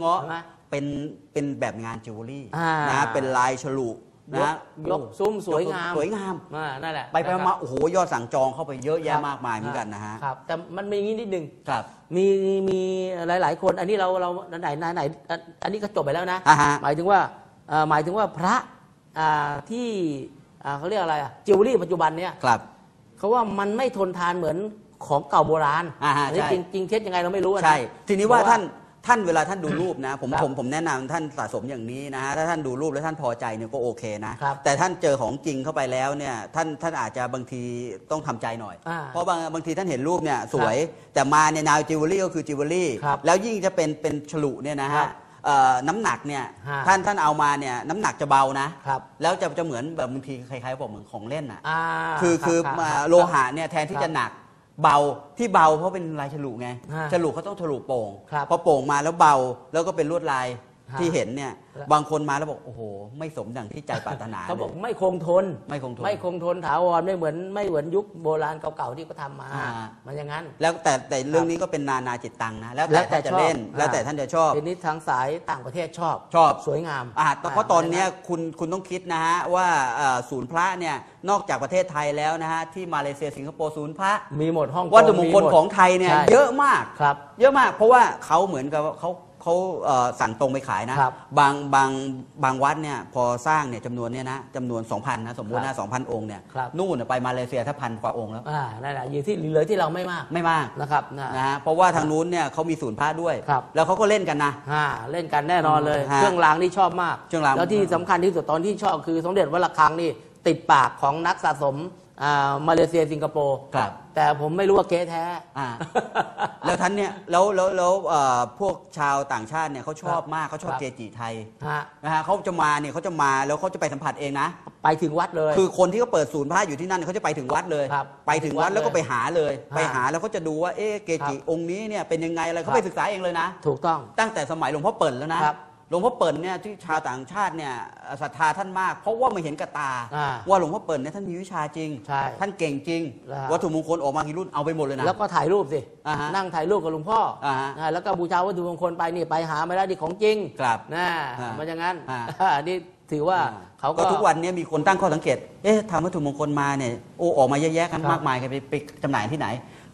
เงาะใช่ไหมเป็นเป็นแบบงานจิวเวลรี่อ่าน นะเป็นลายฉลุยนะกยกซุ้มสวยงามสวยงาม อ่านั่นแหละไปไปนะครับ มาโอ้โหยอดสั่งจองเข้าไปเยอะแยะครับมากมายเหมือนกันนะฮะ ครับแต่มันมีอย่างนี้นิดนึงครับ มีมีหลาย ๆ คน อันนี้เราเราไหนไหนไหนอันอันนี้ก็จบไปแล้วนะ อ่าฮะ หมายถึงว่าเอ่อหมายถึงว่าพระอ่าที่อ่าเขาเรียกอะไรอะจิวเวลรี่ปัจจุบันเนี่ยครับ เขาว่ามันไม่ทนทานเหมือนของเก่าโบราณอ่าฮะนนี้ใช่ จริงจริงเท็จยังไงเราไม่รู้อะนะใช่ ทีนี้ว่าเพระ ท่าน ท่านเวลาท่านดูรูปนะ ผมครับผมผมแนะนำท่านสะสมอย่างนี้นะฮะถ้าท่านดูรูปแล้วท่านพอใจเนี่ยก็โอเคนะครับ แต่ท่านเจอของจริงเข้าไปแล้วเนี่ยท่านท่านอาจจะบางทีต้องทำใจหน่อย อ่าเพราะบางบางทีท่านเห็นรูปเนี่ยสวย แต่มาในแนวจิวเวลรี่ก็คือจิวเวลรี่ครับแล้วยิ่งจะเป็นเป็นฉลุเนี่ยนะครัฮะบเอ่อน้ำหนักเนี่ยฮะ ท่านท่านเอามาเนี่ยน้ำหนักจะเบานะครับแล้วจะจะเหมือนแบบบางทีคล้ายๆบอกเหมือนของเล่นอะ อ่าคือคือรับมารับโลหะเนี่ยแทนที่ครับจะหนัก เบาที่เบาเพราะเป็นลายฉลุไง ฮะฉลุเขาต้องฉลุโป่งครับ พอโป่งมาแล้วเบาแล้วก็เป็นลวดลาย ฮะที่เห็นเนี่ยแล้ว บางคนมาแล้วบอกโอ้โห ไม่สมดังที่ใจปรารถนาเขาบอกลย ไม่คงทน ไม่คงทนไม่คงทนถาวรไม่เหมือนไม่เหมือนยุคโบราณเก่าๆที่เขาทำมา อ่า มันอย่างนั้น แล้วแต่แต่เรื่องนี้ก็เป็นนานาจิตตังนะแล้วแล้แต่วแต่ท่านจะชอบเล่น อ่า แล้วแต่ท่านจะชอบ ทีนี้ทางสายต่างประเทศชอบชอบ สวยงามอ่าเพราะตอนเนี้ยคุณคุณต้องคิดนะฮะว่าเอ่อศูนย์พระเนี่ยนอกจากประเทศไทยแล้วนะฮะที่มาเลเซียสิงคโปร์ศูนย์พระมีหมดห้องวัตถุมงคลหดของไทยเนี่ยใช่เยอะมาก ครับ เยอะมากเพราะว่าเขาเหมือนกับว่าเขา เขาเอ่อสั่งตรงไปขายนะครับบางบางบางวัดเนี่ยพอสร้างเนี่ยจำนวนเนี่ยนะจำนวน 2,000นะสมมติครันะบ2,000 องค์เนี่ยครับ นู่นนะไปมาเลเซียถ้าพันกว่าองค์แล้ว อ่านั่นแหละอยู่ที่เหลือที่เราไม่มากไม่มากนะครับนะ นะฮะเพราะว่าทางนู้นเนี่ยเขามีศูนย์พระด้วย ครับ แล้วเขาก็เล่นกันนะ อ่าเล่นกันแน่นอนเลย ฮะเครื่องรางนี่ชอบมาก เครื่องรางแล้วที่สำคัญที่สุดตอนที่ชอบคือสมเด็จวัดระฆังนี่ติดปากของนักสะสม อ่ามาเลเซียสิงคโปร์ครับ แต่ผมไม่รู้ว่าเก๊แท้ อ่าแล้วท่านเนี่ยแล้วแล้วแล้วเอ่อพวกชาวต่างชาติเนี่ยเขาชอบมากเขาชอบครับเกจิไทยฮะนะฮะเขาจะมาเนี่ยเขาจะมาแล้วเขาจะไปสัมผัสเองนะ ไปถึงวัดเลย คือคนที่เขาเปิดศูนย์พระอยู่ที่นั่นเขาจะไปถึงวัดเลย ครับไปถึงวัดแล้วก็ไปหาเลยฮะไปหาแล้วเขาจะดูว่าเอ๊ะเกจิครับองค์นี้เนี่ยเป็นยังไงอะไรเขาครับไปศึกษาเองเลยนะ ถูกต้อง ตั้งแต่สมัยหลวงพ่อเปิ่นแล้วนะครับ หลวงพ่อเปิ่นเนี่ยที่ชาวต่างชาติเนี่ยศรัทธาท่านมาก เพราะว่ามาเห็นกับตา อ่าว่าหลวงพ่อเปิ่นเนี่ยท่านมีวิชาจริง ใช่ท่านเก่งจริง แล้ว วัตถุมงคลออกมากี่รุ่นเอาไปหมดเลยนะ แล้วก็ถ่ายรูปสิ อ่าฮะนั่งถ่ายรูปกับหลวงพ่ออาฮะอ่าแล้วก็บูชาวัตถุมงคลไปนี่ไปหาไม่ได้ดีของจริงครับนะอ่ามันอย่างนั้นอ่าอ่านี่ถือว่าเขาก็ ก็ทุกวันเนี้มีคนตั้งข้อสังเกต เอ๊ะทำวัตถุมงคลมาเนี่ยโอ้ออกมาเยอะแยะกันครับมากมายกันไปไปจำหน่ายที่ไหน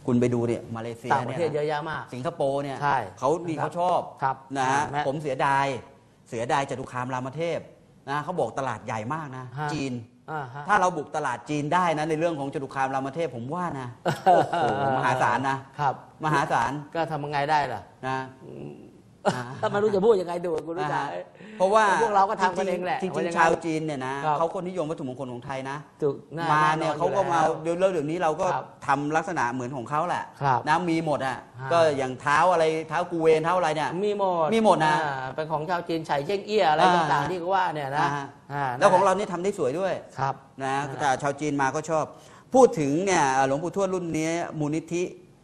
คุณไปดูเนี่ยมาเลเซียต่างประเทศเยนี่อะยแยะมาก สิงคโปร์เนี่ยใช่เขาดีครับเขาชอบครับนะฮะแม่ผมเสียดายเสียดายจตุคามรามเทพนะเขาบอกตลาดใหญ่มากนะ ฮะ จีน อ่าฮะ ถ้าเราบุกตลาดจีนได้นะในเรื่องของจตุคามรามเทพผมว่านะโอ้โหมหาศาลนะครับ มหาศาลก็ทำยังไงได้ล่ะ นะ ถ้าไม่รู้จะพูดยังไงดูคุณรู้นะจักฮะเพราะว่าพวกเราก็ทำกันเองแหละจริงว่าอย่างๆนั้นชาวจีนเนี่ยนะครับเขาก็นิยมวัตถุมงคลของไทยนะถูกแน่มาแอเนี่ยเขาก็มาอยู่เดี๋ยวเรื่องนี้เราก็ครับทำลักษณะเหมือนของเขาแหละครับนะมีหมดอะฮะก็อย่างเท้าอะไรเท้ากูเวนเท้าอะไรเนี่ยมีหมดมีหมดนะอ่าเป็นของชาวจีนไฉเจ้งเอี้ยอะไรอ่าต่างๆที่เขาว่าเนี่ยนะอ่าฮะอ่าแล้วของเรานี่ทำได้สวยด้วยครับนะนั่นแหละแต่ชาวจีนมาก็ชอบ พูดถึงเนี่ยหลวงปู่ทวดรุ่นนี้มูลนิธิ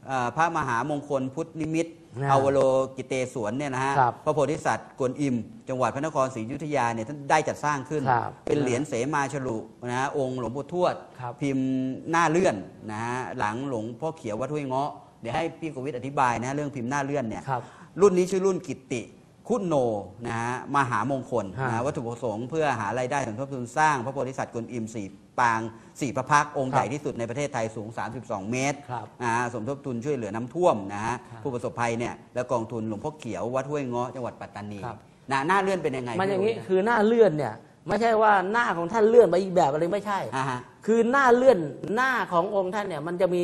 เอ่อพระมหามงคลพุทธนิมิตร นะอาวโลกิเตสวนเนี่ยนะฮะครับพระโพธิสัตว์กวนอิม จังหวัดพระนครศรีอยุธยาเนี่ยท่านได้จัดสร้างขึ้น ครับเป็นเหรียญเสมาฉลุนะฮะองค์หลวงปู่ทวด ครับ พิมพ์หน้าเลื่อนนะฮะหลังหลวงพ่อเขียววัดห้วยเงาะเดี๋ยวให้พี่กวิทย์อธิบายนะฮะเรื่องพิมพ์หน้าเลื่อนเนี่ย ครับ รุ่นนี้ชื่อรุ่นกิตติ คุณโนนะฮะมหามงคลฮะนะฮะวัตถุประสงค์เพื่อหารายได้สมทบทุนสร้าง พระโพธิสัตว์กวนอิมสี่ปางสี่พระพักตร์องค์ครับใหญ่ที่สุดในประเทศไทยสูง 32 เมตรครับนะฮะสมทบทุนช่วยเหลือน้ำท่วมนะฮะครับผู้ประสบภัยเนี่ยและกองทุนหลวงพ่อเขียววัดห้วยเงาะจังหวัดปัตตานีครับนะหน้าเลื่อนเป็นยังไง มันอย่างนี้นี้คือหน้าเลื่อนเนี่ยไม่ใช่ว่าหน้าของท่านเลื่อนไปอีกแบบอะไรไม่ใช่อ่าฮะคือหน้าเลื่อนหน้าขององค์ท่านเนี่ยมันจะมี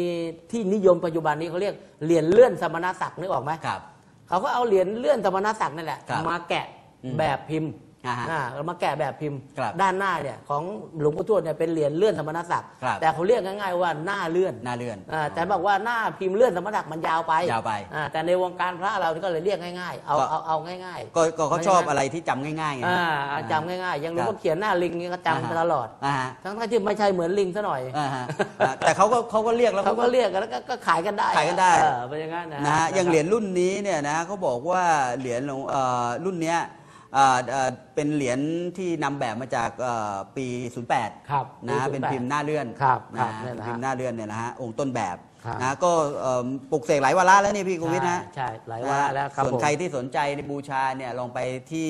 ที่นิยมปัจจุบันนี้เขาเรียกเหรียญเลื่อนสมณศักดิ์นึกออกไหมครับ เขาก็เอาเหรียญเลื่อนสมณศักดิ์นั่นแหละ ครับมาแกะอืม แบบพิมพ์ อ่าฮะอ่าแล้วมาแกะแบบพิมพ์ครับด้านหน้าเนี่ยของหลวงปู่ทวดเนี่ยเป็นเหรียญเลื่อนสมณศักดิ์ครับ แต่เขาเรียกง่ายๆว่าหน้าเลื่อนหน้าเลื่อน อ่าแต่บอกว่าหน้าพิมพ์เลื่อนสมณศักดิ์มันยาวไปยาวไป อ่าแต่ในวงการพระเราก็เลยเรียกง่ายๆเอาก็เอาเอาง่ายๆ ก็ก็เขาชอบอะไรที่จำง่ายๆไงอ่าจำง่ายๆยังรู้ครับว่าเขียนหน้าลิงนี่ก็จำตลอด อ่าฮะทั้งๆที่ไม่ใช่เหมือนลิงซะหน่อยอ่าฮะอ่าแต่เขาก็เขาก็เรียกแล้วเขาก็เรียกกันแล้วก็ก็ขายกันได้ขายกันได้ เออเป็นอย่างนั้นนะนะฮะอย่างเหรียญรุ่นนี้เนี่ยนะเขาบอกว่าเหรียญหลวงเอ่อรุ่นเนี้ย เอ่อเอ่อเป็นเหรียญที่นำแบบมาจากเอ่อปี 08ครับนะฮะเป็นพิมพ์หน้าเลื่อนครับนะครับฮะเนี่ยนะฮะพิมพ์หน้าเลื่อนเนี่ยนะฮะองค์ต้นแบบครับ นะก็เอ่อปลุกเสกหลายวาระแล้วนี่พี่โกวิทนะใช่หลายวาระแล้วครับส่วนผม ใครที่สนใจในบูชาเนี่ยลองไปที่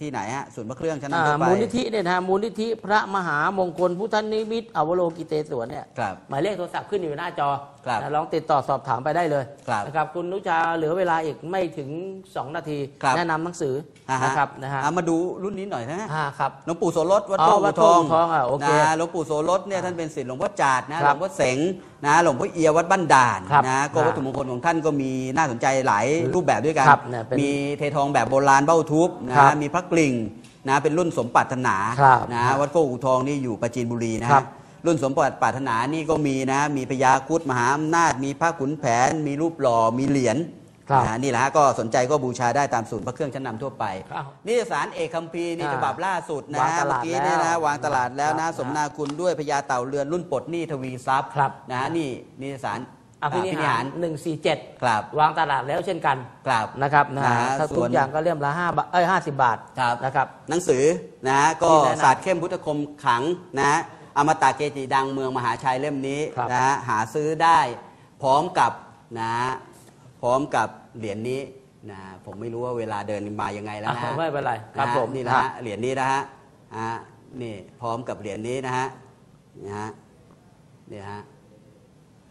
ที่ไหนฮะศูนย์พระเครื่องชั้นอ่านำทั่วไปมูลนิธิเนี่ยนะฮะมูลนิธิพระมหามงคลพุทธนิมิตรอวโลกิเตศวนเนี่ยครับ หมายเลขโทรศัพท์ขึ้นอยู่หน้าจอครับนะลองติดต่อสอบถามไปได้เลยครับนะครับคุณนุชาเหลือเวลาอีกไม่ถึง 2 นาที ครับแนะนำหนังสืออ่าฮนะครับนะฮะเอามาดูรุ่นนี้หน่อยนะฮะ อ่าครับ หลวงปู่โสรสวัดอ๋อโต้วัอูดโต้ทองอู่ทองอะโอเคนะหลวงปู่โสรสเนี่ยท่านเป็นศิษย์หลวงพ่อจาดนะหครัลบวงพ่อเสงนะหลวงพ่อเอียวัดบ้านด่านครับนะก็อ่าวัตถุมงคลของท่านก็มีน่าสนใจหลายรูปแบบด้วยกัน ครับเนี่ยเป็นมีเททองแบบโบราณเบ้าทุบนะครับ มีพระกลิ่งนะเป็นรุ่นสมปรารถนาครับนะวัดโก้อูทองนี่อยู่ประจีนบุรีนะครับรุ่นสมปรารถนานี่ก็มีนะ มีพญาครุดมหาอำนาจ มีพระขุนแผน มีรูปหล่อมีเหรียญครับนะนี่แหละฮะก็สนใจก็บูชาได้ตามศูนย์พระเครื่องชั้นนำทั่วไปครับนิตยสารเอกคัมภีร์นี่อ่าฉบับล่าสุดนะวางฮะตลาดเมื่อกี้เนี่ยนะแล้ววางตลาดแล้วครันะบสมนาคุณด้วยพญาเต่าเรือนรุ่นปลดหนี้ทวีทรัพย์ครับนะฮะนี่นิตยสาร อภินิอ่าหารหนึ่งสี่เจ็ดครับวางตลาดแล้วเช่นกันครับนะครับนะนะฮะฮะถ้าส่ทุวกนอย่างก็เล่มละห้าบาทเอ้ยห้าสิบบาทครับ นะครับ หนังสือนะฮะก็ที่แนะนำศาสตร์เข้มพุทธคมขังนะฮะอมตะเกจิดังเมืองมหาชัยเล่มนี้ครับนะฮะหาซื้อได้ พร้อมกับนะฮะพร้อมกับเหรียญนี้นะผมไม่รู้ว่าเวลาเดินมายังไงแล้วนะอะฮะไม่เป็นไรครับนะฮะผมนี่นะฮะเหรียญนี้นะฮะอ่านี่พร้อมกับเหรียญนี้นะฮะนี่ฮะนี่ฮะ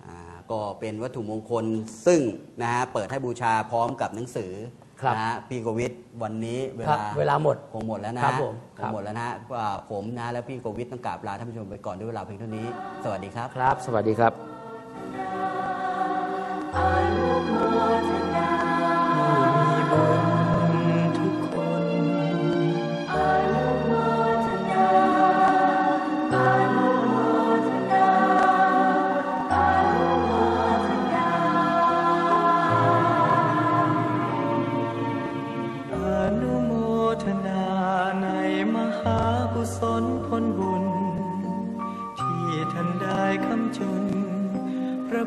อ่า ก็เป็นวัตถุมงคลซึ่งนะฮะเปิดให้บูชาพร้อมกับหนังสือครับนะฮะพี่โกวิทวันนี้เวครับลาเวลาหมดคงหมดแล้วนะครัฮะบผมคงหมดแล้วนะฮะว่าผมนะและพี่โกวิทต้องกราบลาท่านผู้ชมไปก่อนด้วยเวลาเพียงเท่านี้ สวัสดีครับ ครับ สวัสดีครับ